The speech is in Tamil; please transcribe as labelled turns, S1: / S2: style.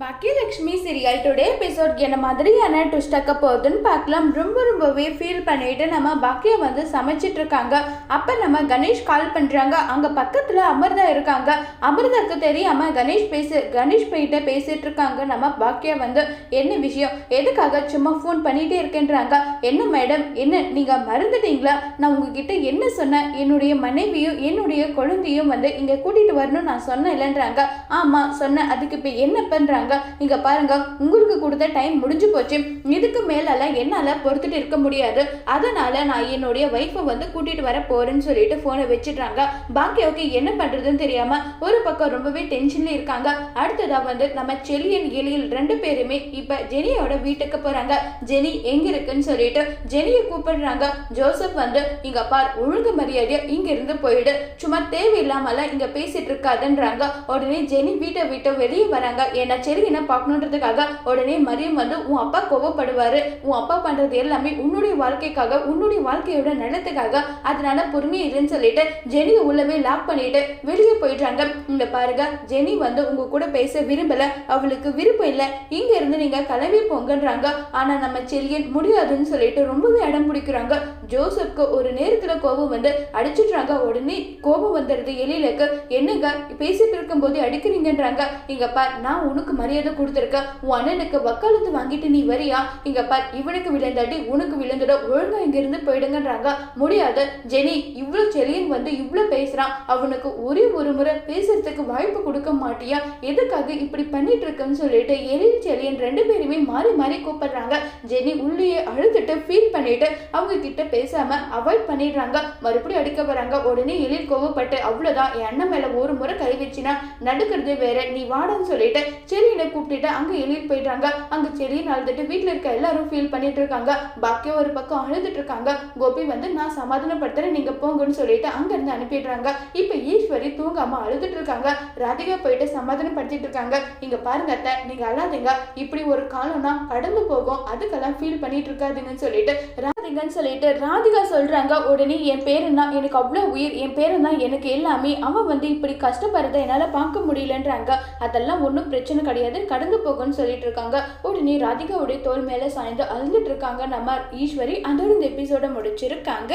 S1: பாக்கியலட்சுமி சீரியல் டுடே எபிசோட் என்ன மாதிரியான ட்விஸ்ட் ஆக்க போகுதுன்னு பார்க்கலாம். ரொம்ப ரொம்பவே ஃபீல் பண்ணிட்டு நம்ம பாக்கியா வந்து சமைச்சிட்டு இருக்காங்க. அப்போ நம்ம கணேஷ் கால் பண்ணுறாங்க அங்கே பக்கத்தில் அமிர்தா இருக்காங்க. அமிர்தாக்கு தெரியாம கணேஷ் பேசி கணேஷ் போயிட்டு பேசிட்டு இருக்காங்க நம்ம பாக்கியா வந்து. என்ன விஷயம்? எதுக்காக சும்மா ஃபோன் பண்ணிகிட்டே இருக்கேன்றாங்க? என்ன மேடம் என்ன நீங்கள் மறந்துட்டீங்களா? நான் உங்ககிட்ட என்ன சொன்னேன்? என்னுடைய மனைவியும் என்னுடைய குழந்தையும் வந்து இங்கே கூட்டிகிட்டு வரணும்னு நான் சொன்னேன் இல்லைன்றாங்க. ஆமாம் சொன்னேன். அதுக்கு இப்போ என்ன பண்ணுறாங்க இங்க பாருங்க உங்களுக்கு கொடுத்த டைம் முடிஞ்சு போச்சு. இதுக்கு மேலெல்லாம் என்னால பொறுத்துட்டு இருக்க முடியாது. அதனால நான் என்னுடைய ஒய்ஃபை வந்து கூட்டிட்டு வர போறேன்னு சொல்லிட்டு போனை வச்சிடுறாங்க. பாக்கியாவுக்கு என்ன பண்றதுன்னு தெரியாம ஒரு பக்கம் ரொம்பவே டென்ஷன்ல இருக்காங்க. அடுத்ததா வந்து நம்ம செலியன் எலியில் ரெண்டு பேருமே இப்ப ஜெனியோட வீட்டுக்கு போறாங்க. ஜெனி எங்க இருக்குன்னு சொல்லிட்டு ஜெனியை கூப்பிடுறாங்க. ஜோசப் வந்து இங்க பார் ஒழுங்கு மரியாதையா இங்க இருந்து போயிடு. சும்மா தேவையில்லாமல இங்க பேசிட்டு இருக்காதுன்றாங்க. உடனே ஜெனி வீட்டை விட்டு வெளியே வராங்க. ஏன்னா சரி என்ன பார்க்கணுன்றதுக்காக உடனே மரியம் வந்து உன் அப்பா கோவப்படுவாரு. உன் அப்பா பண்றது எல்லாமே உன்னுடைய வாழ்க்கைக்காக உன்னுடைய வாழ்க்கையோட நலத்துக்காக அதனால பொறுமையை இல்லைன்னு சொல்லிட்டு ஜெனியை உள்ளவே லாக் பண்ணிட்டு வெளியே போயிடுறாங்க. இங்க பாருங்க ஜெனி வந்து உங்க கூட பேச விரும்பல. அவளுக்கு விருப்பம் இல்லை. இங்க இருந்து நீங்க கிளம்பி போங்கன்றாங்க. ஆனா நம்ம செல்லியன் முடியாதுன்னு சொல்லிட்டு ரொம்பவே அடம் பிடிக்கிறாங்க. ஜோசப்க்கு ஒரு நேரத்துல கோபம் வந்து அடிச்சிடுறாங்க. உடனே கோபம் வந்துடுது எழிலுக்கு. என்னங்க பேசிட்டு இருக்கும்போது அடிக்கிறீங்கன்றாங்க. இங்க பார் நான் உனக்கு மரியாதை கொடுத்துருக்கேன் உன் அண்ணனுக்கு வக்காலத்து வாங்கிட்டு நீ வரியா? இங்க பார் இவனுக்கு விழுந்தாட்டி உனக்கு விழுந்துட ஒழுங்கா இங்க இருந்து போயிடுங்கன்றாங்க. முடியாது. ஜெனி இவ்வளவு செலியன் வந்து இவ்வளவு பேசுறான் அவனுக்கு ஒரே ஒரு முறை பேசுறதுக்கு வாய்ப்பு கொடுக்க மாட்டியா? எதுக்காக இப்படி பண்ணிட்டு இருக்கன்னு சொல்லிட்டு எழில் செலியன் ரெண்டு பேருமே மாறி மாறி கூப்பிடுறாங்க. ஜெனி உள்ளேயே அழுதுட்டு ஃபீல் பண்ணிட்டு அவங்க கிட்ட பேசாம அவாய்ட் பண்ணிடுறாங்க. மறுபடியும் அடிக்க வராங்க உடனே எழில் கோவப்பட்டு அவ்வளவுதான். என் அண்ணன் மேல ஒரு முறை கை வச்சுனா நடுக்கிறது வேற. நீ வாடன்னு சொல்லிட்டு சரி கூப்பிட்டுட்டு அங்க எழில் போயிடுறாங்க. அங்க செலியன் அழுதுட்டு வீட்டுல இருக்க எல்லாரும் ஃபீல் பண்ணிட்டு இருக்காங்க. பாக்கியம் ஒரு பக்கம் அழுதுட்டு இருக்காங்க. கோபி வந்து நான் சமாதானப்படுத்துறேன். நீங்க போங்கன்னு சொல்லிட்டு அங்க இருந்து அனுப்பிடுறாங்க. இப்ப ஈஸ்வரி தூங்காம அழுதுட்டு இருக்காங்க. ராதிகா போயிட்டு சமாதானப்படுத்திட்டு இருக்காங்க. இங்க பாருங்க அத்தை நீங்க அழாதீங்க. இப்படி ஒரு காலம்னா கடந்து போகும். அதுக்கெல்லாம் ஃபீல் பண்ணிட்டு இருக்காதுங்கன்னு சொல்லிட்டு ராதிகான்னு சொல்லிட்டு ராதிகா சொல்றாங்க. உடனே என் பேருன்னா எனக்கு அவ்வளோ உயிர். என் பேருன்னா எனக்கு எல்லாமே. அவன் வந்து இப்படி கஷ்டப்படுறத என்னால பார்க்க முடியலன்றாங்க. அதெல்லாம் ஒன்றும் பிரச்சனை கிடையாது. கடந்து போகும்னு சொல்லிட்டு இருக்காங்க. உடனே ராதிகாவுடைய தோல் மேல சாய்ந்து அழுந்துட்டு இருக்காங்க. நம்ம ஈஸ்வரி அதோட இந்த எபிசோட முடிச்சிருக்காங்க.